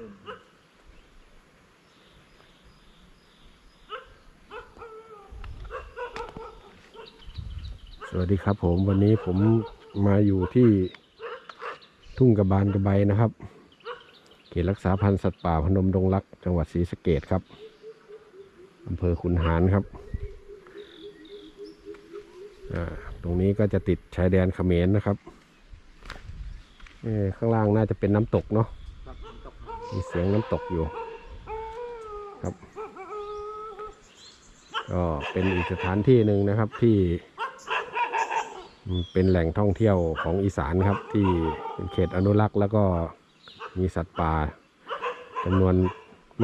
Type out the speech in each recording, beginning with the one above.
สวัสดีครับผมวันนี้ผมมาอยู่ที่ทุ่งกระบานกระใบนะครับ เขตรักษาพันธุ์สัตว์ป่าพนมดงรัก จังหวัดศรีสะเกดครับอำเภอขุนหารครับตรงนี้ก็จะติดชายแดนเขมรนะครับข้างล่างน่าจะเป็นน้ำตกเนาะ มีเสียงน้ำตกอยู่ครับ ก็เป็นอีกสถานที่หนึ่งนะครับที่ เป็นแหล่งท่องเที่ยวของอีสานครับ ที่เป็นเขตอนุรักษ์ แล้วก็มีสัตว์ป่าจำนวน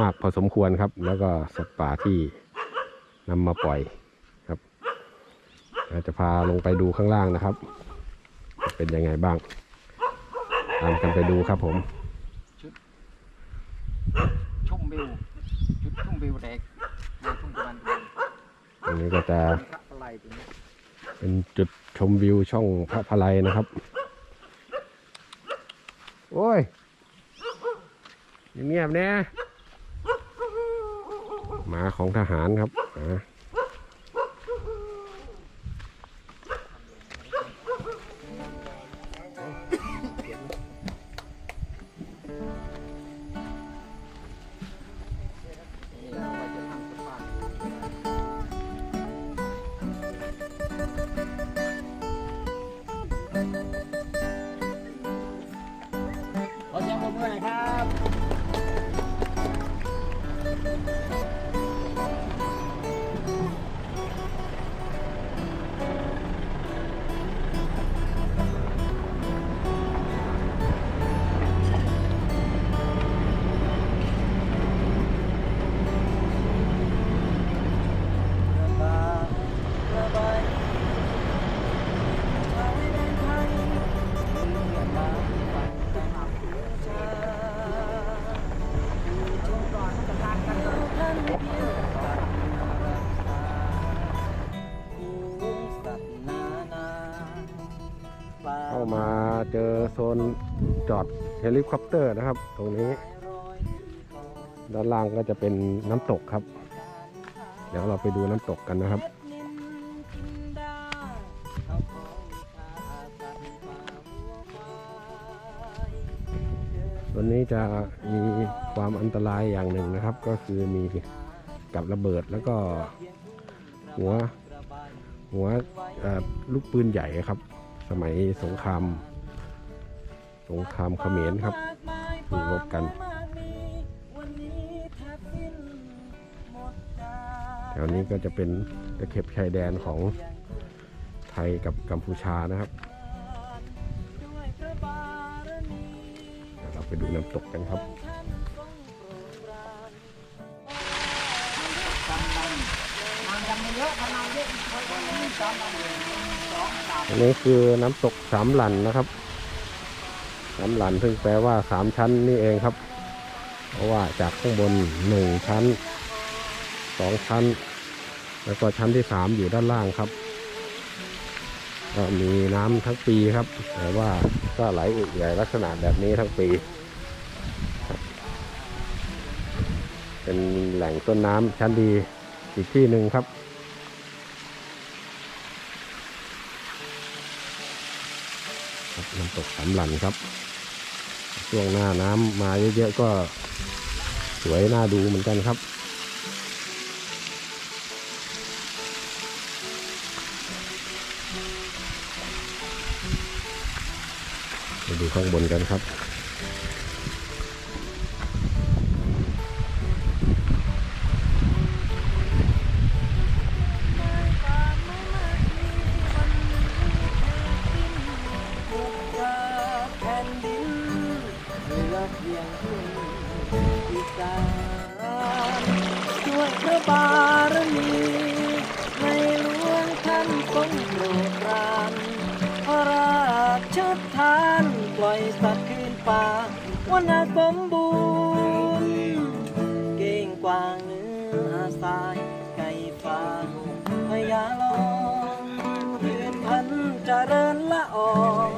มากพอสมควรครับ แล้วก็สัตว์ป่าที่นำมาปล่อยครับเราจะพาลงไปดูข้างล่างนะครับ เป็นยังไงบ้าง ตามกันไปดูครับผม ชมวิวจุดชมวิวแรกในทุ่งตะวันตกตรงนี้ก็จะพระอะไรตรงนี้เป็นจุดชมวิวช่องพระพลายนะครับ โอ้ยเงียบๆเนี่ยหมาของทหารครับอ่า เจอโซนจอดเฮลิคอปเตอร์นะครับ ตรงนี้ ด้านล่างก็จะเป็นน้ำตกครับ เดี๋ยวเราไปดูน้ำตกกันนะครับตัวนี้จะมีความอันตรายอย่างหนึ่งนะครับ ก็คือมีกับระเบิดแล้วก็หัวหัวลูกปืนใหญ่ครับ สมัยสงคราม สงครามเขมรครับสู้รบกันแถวนี้ก็จะเป็นตะเข็บชายแดนของไทยกับกัมพูชานะครับเดี๋ยวเราไปดูน้ำตกกันครับอันนี้คือน้ำตกสามหลันนะครับ สามหลันซึ่งแปลว่าสามชั้นนี่เองครับ เพราะว่าจากข้างบนหนึ่งชั้นสองชั้น แล้วก็ชั้นที่สามอยู่ด้านล่างครับก็มีน้ำทั้งปีครับ แต่ว่าก็ไหลเอื่อยลักษณะแบบนี้ทั้งปีเป็นแหล่งต้นน้ำชั้นดีอีกที่หนึ่งครับครับน้ำตกสำลันครับ ช่วงหน้าน้ำมาเยอะๆก็สวยน่าดูเหมือนกันครับ ไปดูข้างบนกันครับ ยงทุ่งอีสานช่วยพระบารมีในหลวงท่านทรงโปรดปรานพระราชทานปล่อยสัตว์คืนป่าวันนาสมบูรณ์เก่งกวางเนื้อสายไก่ฟ้าพญาลองคืนพันธุ์เจริญละออจ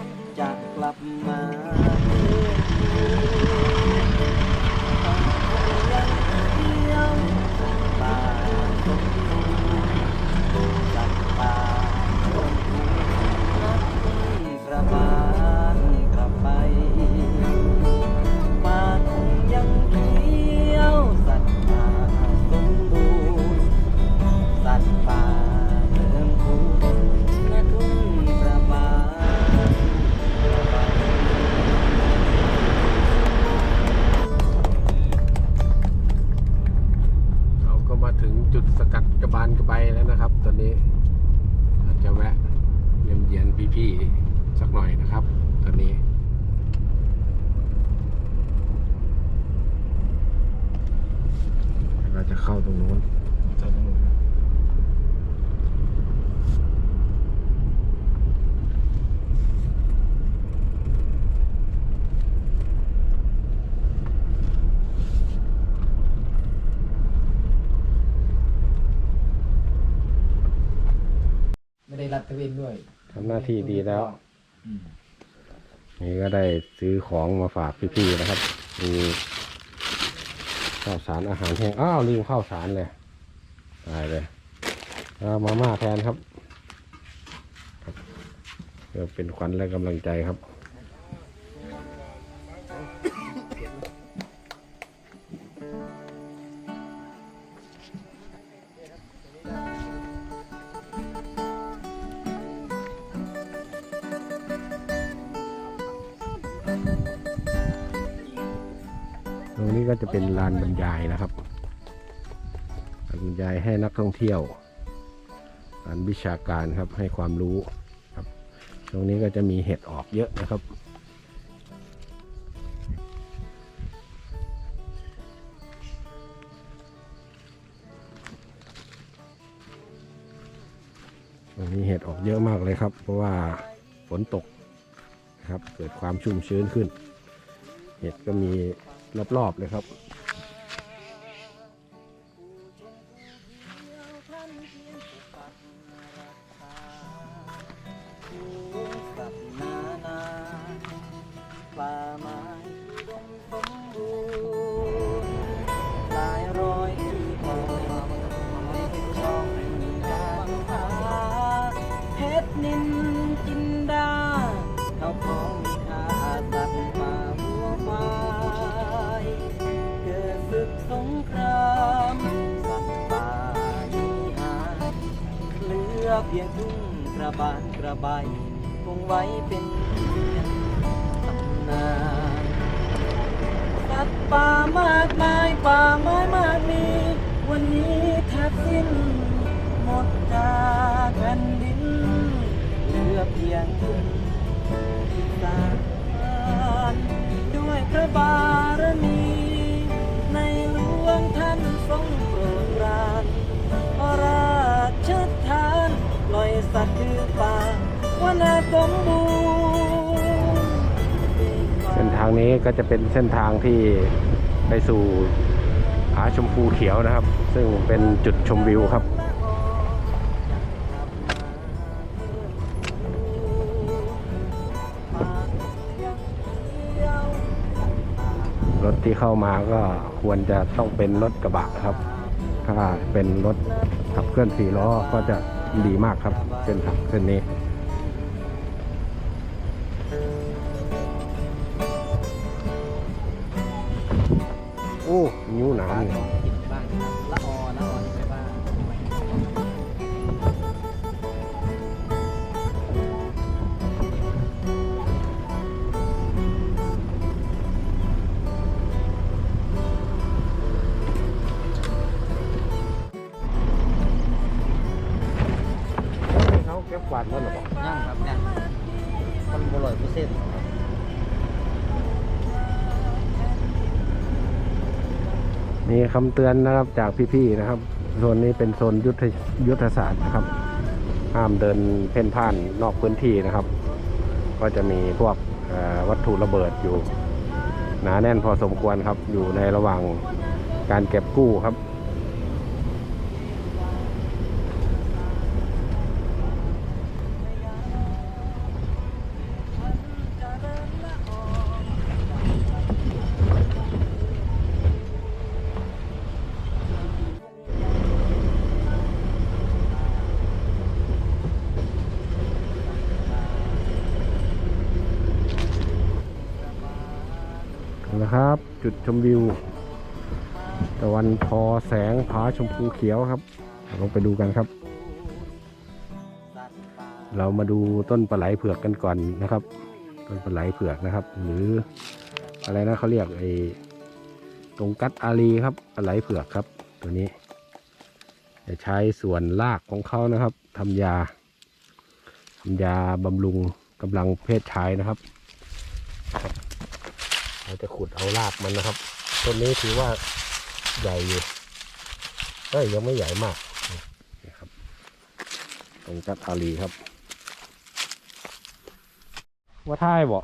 พี่ๆสักหน่อยนะครับตอนนี้ เราจะเข้าตรงนู้น จะตรงนู้น ที่ดีแล้วนี่ก็ได้ซื้อของมาฝากพี่ๆนะครับมีข้าวสารอาหารแห้งอ้าวลืมข้าวสารเลยตายเลยเอามาม่าแทนครับครับเพื่อเป็นขวัญและกำลังใจครับ ยายนะครับลานบรรยายให้นักท่องเที่ยวลานวิชาการครับให้ความรู้ครับ ตรงนี้ก็จะมีเห็ดออกเยอะนะครับตรงนี้เห็ดออกเยอะมากเลยครับ เพราะว่าฝนตกครับ เกิดความชุ่มชื้นขึ้น เห็ดก็มีรอบๆเลยครับ เหลือเพียงทุ่งกระบานกระบายคงไว้เป็นตำนานสัตว์ป่ามากมายป่าไม้มากมี วันนี้แทบสิ้นหมดจากแผ่นดินเหลือเพียงทุ่ง มบูรณ์เส้นทางนี้ก็จะเป็นเส้นทางที่ไปสู่ผาชมพูเขียวนะครับ ซึ่งเป็นจุดชมวิวครับรถที่เข้ามาก็ควรจะต้องเป็นรถกระบะครับ ถ้าเป็นรถขับเคลื่อนสี่ล้อก็จะดีมากครับเส้นทางเส้นนี้ อ้นิ้วหนามนี่กินบ้างละออละออนี่ไปบ้างเขาเก็บกวาดมันหรอบอกย่างครับย่างมันบร่อยเปอร์เซ็น มีคำเตือนนะครับจากพี่ๆนะครับโซนนี้เป็นโซนยุทธยุทธศาสตร์นะครับ ห้ามเดินเพ่นพ่านนอกพื้นที่นะครับ ก็จะมีพวกวัตถุระเบิดอยู่หนาแน่นพอสมควรครับ อยู่ในระหว่างการเก็บกู้ครับ นะครับ จุดชมวิว ตะวันทอแสงผาชมพูเขียวครับลงไปดูกันครับ เรามาดูต้นปลาไหลเผือกกันก่อนนะครับ ต้นปลาไหลเผือกนะครับ หรืออะไรนะเขาเรียกไอ้ตรงกัดอารีครับปลาไหลเผือกครับ ตัวนี้ จะใช้ส่วนรากของเขานะครับทำยาทำยาบำรุงกำลังเพศชายนะครับ เราจะขุดเอารากมันนะครับต้นนี้ถือว่าใหญ่อยู่เอ้ยยังไม่ใหญ่มากนี่ครับตรงจักอาลีครับ ว่าท่ายบ่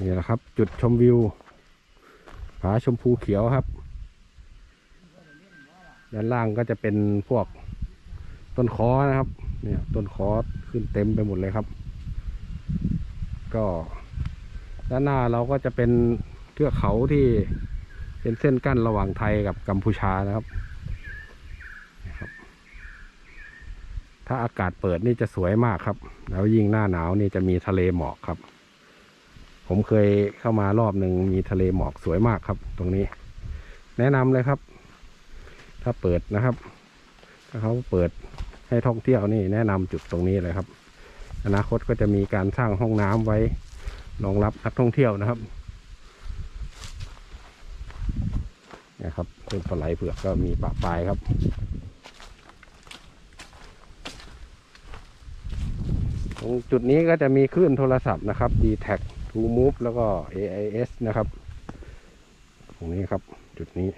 นี่แหละครับ จุดชมวิวผาชมพูเขียวครับ ด้านล่างก็จะเป็นพวกต้นคอนะครับ เนี่ยต้นคอขึ้นเต็มไปหมดเลยครับ ก็ด้านหน้าเราก็จะเป็นเทือกเขาที่เป็นเส้นกั้นระหว่างไทยกับกัมพูชานะครับ ถ้าอากาศเปิดนี่จะสวยมากครับ แล้วยิ่งหน้าหนาวนี่จะมีทะเลหมอกครับ ผมเคยเข้ามารอบหนึ่งมีทะเลหมอกสวยมากครับ ตรงนี้ แนะนำเลยครับ ถ้าเปิดนะครับ ถ้าเขาเปิดให้ท่องเที่ยวนี่แนะนำจุดตรงนี้เลยครับ อนาคตก็จะมีการสร้างห้องน้ำไว้รองรับนักท่องเที่ยวนะครับนะครับเป็นปลาไหลเผือกก็มีปะปลายครับ ตรงจุดนี้ก็จะมีคลื่นโทรศัพท์นะครับ d t a c t o Move แล้วก็ AIS นะครับ ตรงนี้ครับจุดนี้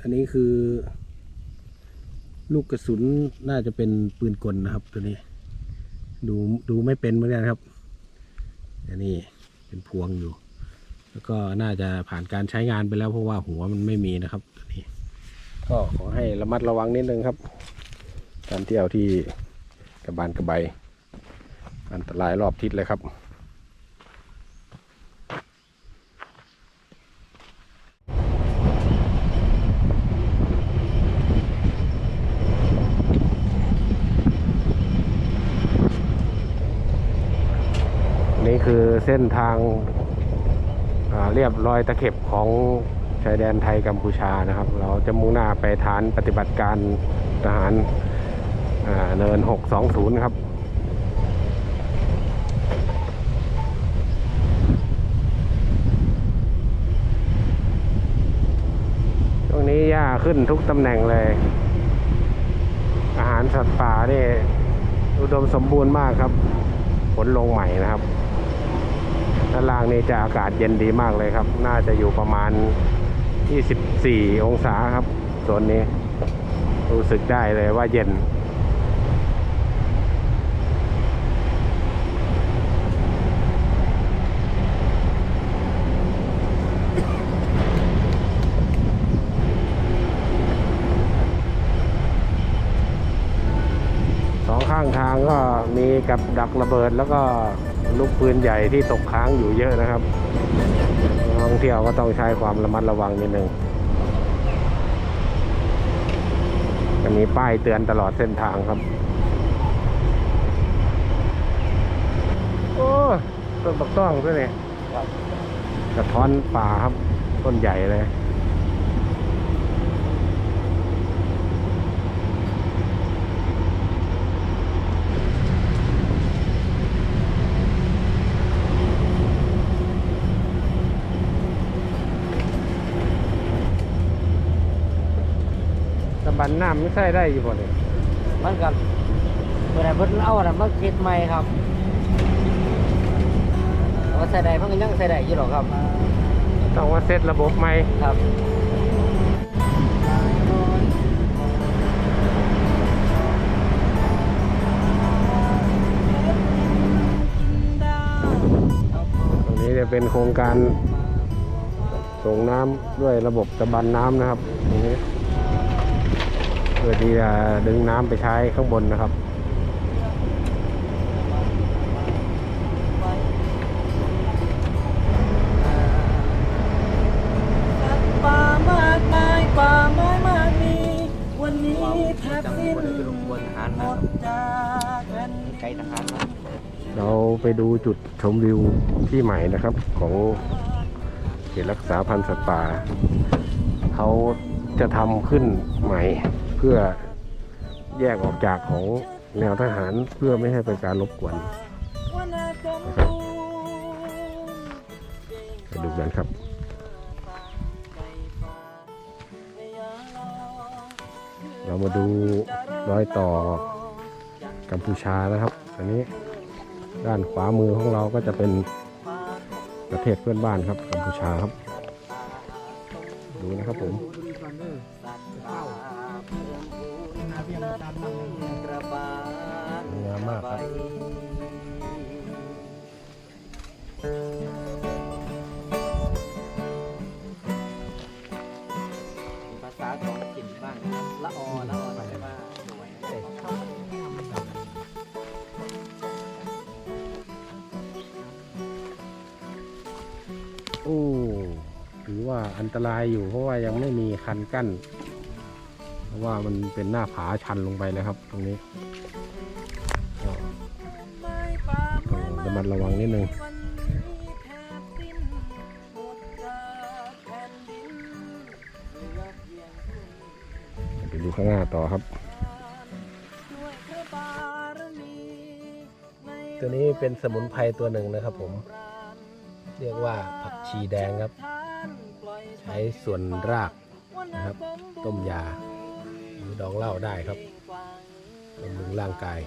อันนี้คือ ลูกกระสุนน่าจะเป็นปืนกลนะครับตัวนี้ ดูดูไม่เป็นเหมือนกันครับอันนี้เป็นพวงอยู่ แล้วก็น่าจะผ่านการใช้งานไปแล้วเพราะว่าหัวมันไม่มีนะครับตัวนี้ก็ขอให้ระมัดระวังนิดนึงครับการเที่ยวที่กระบานกระไบอันตรายรอบทิศเลยครับ นี่คือเส้นทาง เรียบรอยตะเข็บของชายแดนไทยกัมพูชานะครับ เราจะมุ่งหน้าไปฐานปฏิบัติการทหารเนิน 620 ครับตรงนี้หญ้าขึ้นทุกตำแหน่งเลย อาหารสัตว์ป่านี่อุดมสมบูรณ์มากครับฝนลงใหม่นะครับ ด้านล่างนี่จะอากาศเย็นดีมากเลยครับ น่าจะอยู่ประมาณ 24 องศาครับโซนนี้ รู้สึกได้เลยว่าเย็นสองข้างทางก็มีกับดักระเบิดแล้วก็ ลูกปืนใหญ่ที่ตกค้างอยู่เยอะนะครับนักท่องเที่ยวก็ต้องใช้ความระมัดระวังนิดนึงจะมีป้ายเตือนตลอดเส้นทางครับ โอ้ต้นบักต้องด้วยเนี่ยกระท้อนป่าครับ ต้นใหญ่เลยันน้ำไม่ใช่ได้อยู่บ่เนี่ยมันกับเมื่อไหร่เพิ่นเอาอันนั้นมาคิดใหม่ครับว่าใส่ได้เพิ่นก็ยังใส่ได้อยู่หรอกครับต้องว่าเซตระบบใหม่ครับตรงนี้จะเป็นโครงการส่งน้ำด้วยระบบตะบันน้ำนะครับตรงนี้ เพื่อที่จะดึงน้ำไปใช้ข้างบนนะครับเราไปดูจุดชมวิวที่ใหม่นะครับ ของเขตรักษาพันธุ์สัตว์ป่า เขาจะทำขึ้นใหม่ เพื่อแยกออกจากของแนวทหารเพื่อไม่ให้เป็นการรบกวนนะครับไปดูกันครับเรามาดูรอยต่อกัมพูชานะครับ อันนี้ด้านขวามือของเราก็จะเป็นประเทศเพื่อนบ้านครับกัมพูชาครับ ดูนะครับผม ตรายอยู่เพราะว่ายังไม่มีคันกั้น เพราะว่ามันเป็นหน้าผาชันลงไปเลยครับ ตรงนี้ก็ต้องระมัดระวังนิดนึงไปดูข้างหน้าต่อครับ ตัวนี้เป็นสมุนไพรตัวหนึ่งนะครับผม เรียกว่าผักชีแดงครับ ช้ส่วนรากนะครับ ต้มยาหรือดองเหล้าได้ครับบำรุงร่างกาย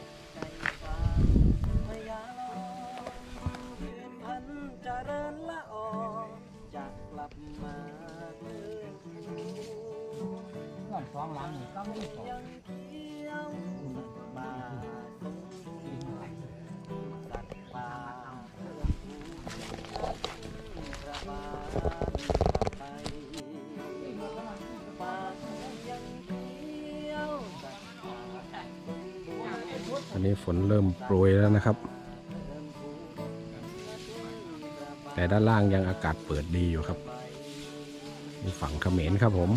นนี้ฝนเริ่มโปรยแล้วนะครับ แต่ด้านล่างยังอากาศเปิดดีอยู่ครับนี่ฝั่งเขมรครับผม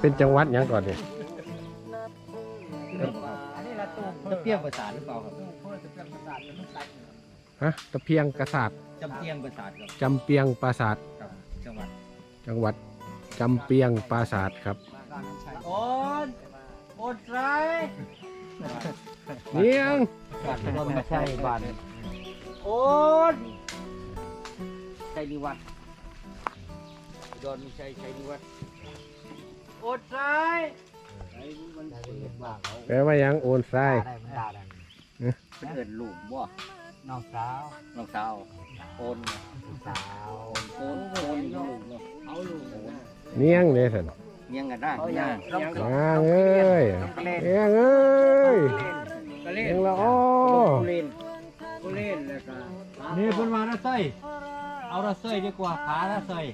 เป็นจังหวัดยังก่อนเนี่ย จะเปรี้ยงประสาทหรือเปล่าครับเพื่อจะเปรี้ยงประสาทมันใส่ฮะตะเพียงกษัตริย์จำเปรี้ยงประสาทครับจำเปียงปราสาทครับจังหวัดจังหวัดจำเปียงปราสาทครับ โอนโอนไรเนียงบ้านเราไม่ใช่บ้านโอนใช่นิวัฒน์ดอนไม่ใช่ใช่นิวัฒน์โอนไร ไอ้มันเป็นบ้าเขาแปลว่าหยังโอนทรายได้มันด่าดังเป็นเอินลูกบ่น้องสาวน้องสาวโอนสาวโอนโอนลูกเนาะเอาลูกโอนเนียงเลยสันเนียงกันได้ย่างนางเอ้ยเนียงเอ้ยก็เล่นเนียงละอ้อกูเล่นกูเล่นแล้วก็นี่เพิ่นว่าระเซยเอาระเซยดีกว่าขาระเซย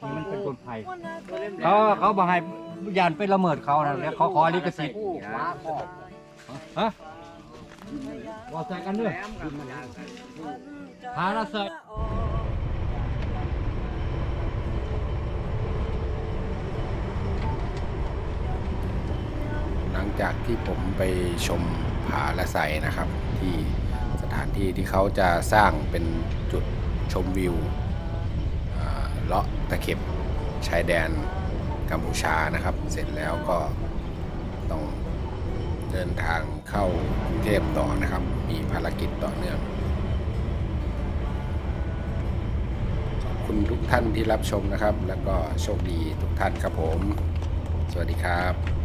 นี่มันเป็นคนไทยเขาเขาบอกให้ยานไปละเมิดเขานะแล้วเขาขอลิขสิทธิ์ฮะว่าใส่กันด้วยขาระเซยหลังจากที่ผมไปชมผาละไสนะครับ ที่สถานที่ที่เขาจะสร้างเป็นจุดชมวิวอ่าเลาะ ตะเข็บชายแดนกัมพูชานะครับ เสร็จแล้วก็ต้องเดินทางเข้ากรุงเทพต่อนะครับ มีภารกิจต่อเนื่องขอบคุณทุกท่านที่รับชมนะครับ แล้วก็โชคดีทุกท่านครับผม สวัสดีครับ